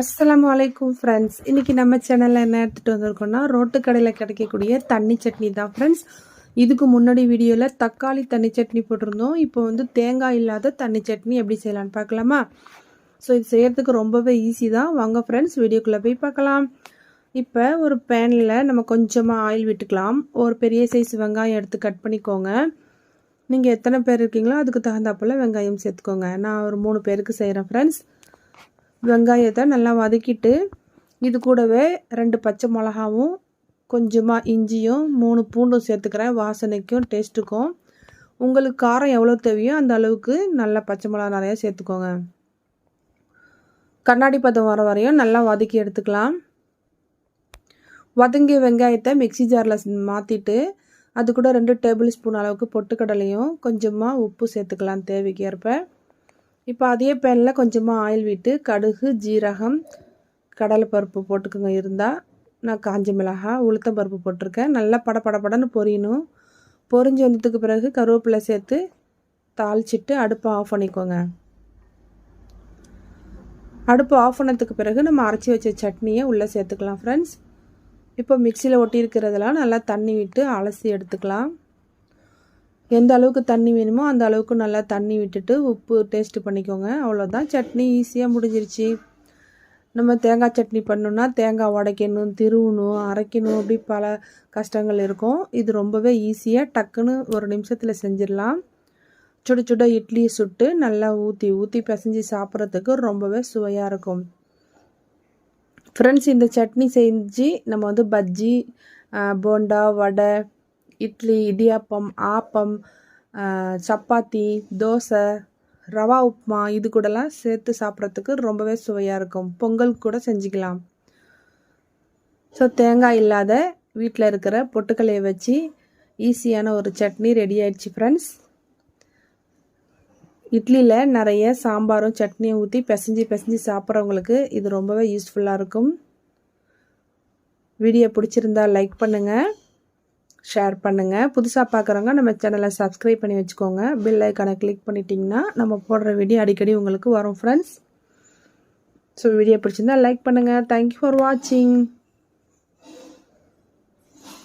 அஸ்ஸலாமு அலைக்கும் ஃப்ரெண்ட்ஸ் இன்றைக்கி நம்ம சேனலில் என்ன எடுத்துகிட்டு வந்திருக்கோம்னா ரோட்டு கடையில் கிடைக்கக்கூடிய தண்ணி சட்னி தான் ஃப்ரெண்ட்ஸ் இதுக்கு முன்னாடி வீடியோவில் தக்காளி தண்ணி சட்னி போட்டிருந்தோம். இப்போ வந்து தேங்காய் இல்லாத தண்ணி சட்னி எப்படி செய்யலான்னு பார்க்கலாமா? ஸோ இது செய்கிறதுக்கு ரொம்பவே ஈஸி தான். வாங்க ஃப்ரெண்ட்ஸ் வீடியோக்குள்ளே போய் பார்க்கலாம். இப்போ ஒரு பேனில் நம்ம கொஞ்சமாக ஆயில் விட்டுக்கலாம். ஒரு பெரிய சைஸ் வெங்காயம் எடுத்து கட் பண்ணிக்கோங்க. நீங்கள் எத்தனை பேர் இருக்கீங்களோ அதுக்கு தகுந்தாப்பில் வெங்காயம் சேர்த்துக்கோங்க. நான் ஒரு மூணு பேருக்கு செய்கிறேன் ஃப்ரெண்ட்ஸ் வெங்காயத்தை நல்லா வதக்கிட்டு இது கூடவே ரெண்டு பச்சை மிளகாவும் கொஞ்சமாக இஞ்சியும் மூணு பூண்டும் சேர்த்துக்கிறேன். வாசனைக்கும் டேஸ்ட்டுக்கும். உங்களுக்கு காரம் எவ்வளோ தேவையோ அந்த அளவுக்கு நல்லா பச்சை மிளகா நிறையா சேர்த்துக்கோங்க. கண்ணாடி பதம் வர வரையும் நல்லா வதக்கி எடுத்துக்கலாம். வதங்கிய வெங்காயத்தை மிக்சி ஜாரில் மாற்றிட்டு அது கூட ரெண்டு டேபிள் ஸ்பூன் அளவுக்கு பொட்டுக்கடலையும் கொஞ்சமாக உப்பு சேர்த்துக்கலாம் தேவைக்கு ஏற்ப இப்போ அதே பேனில் கொஞ்சமாக ஆயில் விட்டு கடுகு ஜீரகம் கடலைப்பருப்பு போட்டுக்கோங்க. இருந்தால் நான் காஞ்ச மிளகாய் உளுத்தம் பருப்பு போட்டிருக்கேன். நல்லா பட படப்படன்னு பொரியணும். பொரிஞ்சு வந்ததுக்கு பிறகு கருவேப்பிலை சேர்த்து தாளிச்சிட்டு அடுப்பை ஆஃப் பண்ணிக்கோங்க. அடுப்பு ஆஃப் பண்ணதுக்கு பிறகு நம்ம அரைச்சி வச்ச சட்னியை உள்ளே சேர்த்துக்கலாம் ஃப்ரெண்ட்ஸ் இப்போ மிக்சியில் ஒட்டி இருக்கிறதெல்லாம் நல்லா தண்ணி விட்டு அலசி எடுத்துக்கலாம். எந்த அளவுக்கு தண்ணி வேணுமோ அந்த அளவுக்கு நல்லா தண்ணி விட்டுட்டு உப்பு டேஸ்ட்டு பண்ணிக்கோங்க. அவ்வளோதான் சட்னி ஈஸியாக முடிஞ்சிருச்சு. நம்ம தேங்காய் சட்னி பண்ணோன்னா தேங்காய் உடைக்கணும் திருவணும் அரைக்கணும். அப்படி பல கஷ்டங்கள் இருக்கும். இது ரொம்பவே ஈஸியாக டக்குன்னு ஒரு நிமிஷத்தில் செஞ்சிடலாம். சுட சுட இட்லி சுட்டு நல்லா ஊற்றி ஊற்றி பிசைஞ்சு சாப்பிட்றதுக்கு ரொம்பவே சுவையாக இருக்கும். ஃப்ரெண்ட்ஸ் இந்த சட்னி செஞ்சு நம்ம வந்து பஜ்ஜி போண்டா வடை இட்லி இடியாப்பம் ஆப்பம் சப்பாத்தி தோசை ரவா உப்புமா இது கூடலாம் சேர்த்து சாப்பிட்றதுக்கு ரொம்பவே சுவையாக இருக்கும். பொங்கல் கூட செஞ்சுக்கலாம். ஸோ தேங்காய் இல்லாத வீட்டில் இருக்கிற பொட்டுக்கலையை வச்சு ஈஸியான ஒரு சட்னி ரெடி ஆயிடுச்சு ஃப்ரெண்ட்ஸ் இட்லியில் நிறைய சாம்பாரும் சட்னியும் ஊற்றி பிசைஞ்சு பிசைஞ்சு சாப்பிட்றவங்களுக்கு இது ரொம்பவே யூஸ்ஃபுல்லாக இருக்கும். வீடியோ பிடிச்சிருந்தா லைக் பண்ணுங்கள் ஷேர் பண்ணுங்கள் புதுசாக பார்க்குறவங்க நம்ம சேனலை சப்ஸ்கிரைப் பண்ணி வச்சுக்கோங்க. பில் ஐக்கானை கிளிக் பண்ணிட்டிங்கன்னா நம்ம போடுற வீடியோ அடிக்கடி உங்களுக்கு வரும் ஃப்ரெண்ட்ஸ் ஸோ வீடியோ பிடிச்சிருந்தா லைக் பண்ணுங்கள் தேங்க்யூ ஃபார் வாட்சிங்